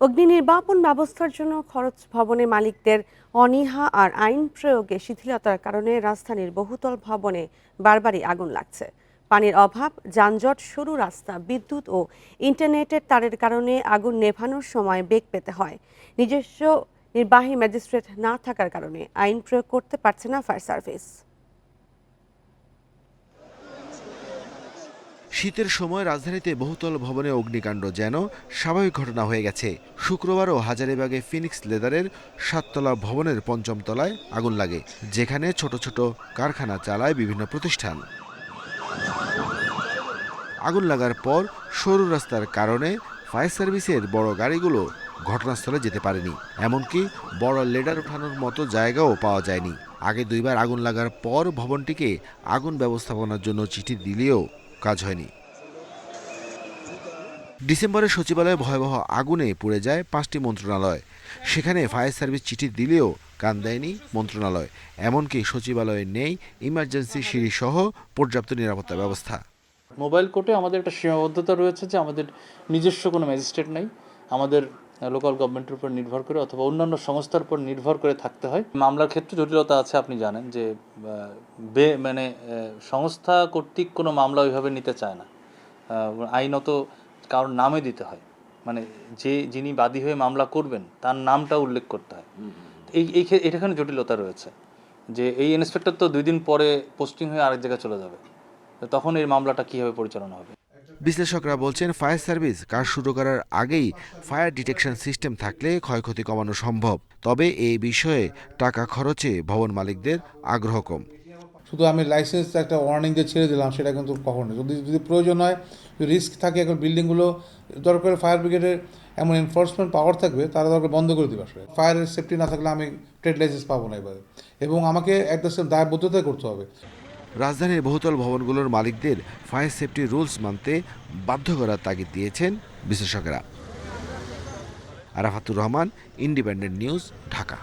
অগ্নি নির্বাপন ব্যবস্থার জন্য খরচ ভবনে মালিকদের অনীহা আর আইন প্রয়োগে শিথিলতার কারণে রাজধানীর বহুতল ভবনে বারবারই আগুন লাগছে। পানির অভাব, যানজট, সরু রাস্তা, বিদ্যুৎ ও ইন্টারনেটের তারের কারণে আগুন নেভানোর সময় বেগ পেতে হয়। নিজস্ব নির্বাহী ম্যাজিস্ট্রেট না থাকার কারণে আইন প্রয়োগ করতে পারছে না ফায়ার সার্ভিস। শীতের সময় রাজধানীতে বহুতল ভবনে অগ্নিকাণ্ড, যেন স্বাভাবিক ঘটনা হয়ে গেছে। শুক্রবারও হাজারিবাগে ফিনিক্স লেদারের সাততলা ভবনের পঞ্চম তলায় আগুন লাগে, যেখানে ছোট ছোট কারখানা চালায় বিভিন্ন প্রতিষ্ঠান। আগুন লাগার পর সরু রাস্তার কারণে ফায়ার সার্ভিসের বড় গাড়িগুলো ঘটনাস্থলে যেতে পারেনি। এমনকি বড় লেডার ওঠানোর মতো জায়গাও পাওয়া যায়নি। আগে দুইবার আগুন লাগার পর ভবনটিকে আগুন ব্যবস্থাপনার জন্য চিঠি দিলেও কাজ হয়নি। ডিসেম্বরে সচিবালয়ে ভয়াবহ আগুনে পুড়ে যায় পাঁচটি মন্ত্রণালয়। সেখানে ফায়ার সার্ভিস চিঠি দিলেও কান দেয়নি মন্ত্রণালয়। এমনকি সচিবালয়ে নেই ইমার্জেন্সি সিঁড়ি সহ পর্যাপ্ত নিরাপত্তা ব্যবস্থা। মোবাইল কোর্টে আমাদের একটা সীমাবদ্ধতা রয়েছে যে আমাদের নিজস্ব কোনো ম্যাজিস্ট্রেট নেই। আমাদের লোকাল গভর্নমেন্টের উপর নির্ভর করে অথবা অন্যান্য সংস্থার উপর নির্ভর করে থাকতে হয়। মামলার ক্ষেত্রে জটিলতা আছে আপনি জানেন যে বে মানে সংস্থা কর্তৃক কোনো মামলা ওইভাবে নিতে চায় না। আইনত কারোর নামে দিতে হয়। মানে যে যিনি বাদী হয়ে মামলা করবেন তার নামটা উল্লেখ করতে হয়। এই এই এখানে জটিলতা রয়েছে যে এই ইন্সপেক্টর তো দুই দিন পরে পোস্টিং হয়ে আরেক জায়গায় চলে যাবে। তখন এই মামলাটা কীভাবে পরিচালনা হবে? বিশ্লেষকরা বলছেন, ফায়ার সার্ভিস কাজ শুরু করার আগেই ফায়ার ডিটেকশন সিস্টেম থাকলে ক্ষয়ক্ষতি কমানো সম্ভব। তবে এই বিষয়ে টাকা খরচে ভবন মালিকদের আগ্রহ কম। শুধু আমি লাইসেন্স একটা ওয়ার্নিং দিয়ে ছেড়ে দিলাম, সেটা কিন্তু কখনো যদি যদি প্রয়োজন হয়, যদি রিস্ক থাকে, এখন বিল্ডিংগুলো দরকার ফায়ার ব্রিগেডের এমন এনফোর্সমেন্ট পাওয়ার থাকবে, তারা দরকার বন্ধ করে দিবে আসলে। ফায়ারের সেফটি না থাকলে আমি ট্রেড লাইসেন্স পাবো না এবারে। এবং আমাকে একটা দায়বদ্ধতা করতে হবে। রাজধানীর বহুতল ভবনগুলোর মালিকদের ফায়ার সেফটি রুলস মানতে বাধ্য করার তাগিদ দিয়েছেন বিশেষজ্ঞরা আরাফাতুর রহমান, ইন্ডিপেন্ডেন্ট নিউজ, ঢাকা।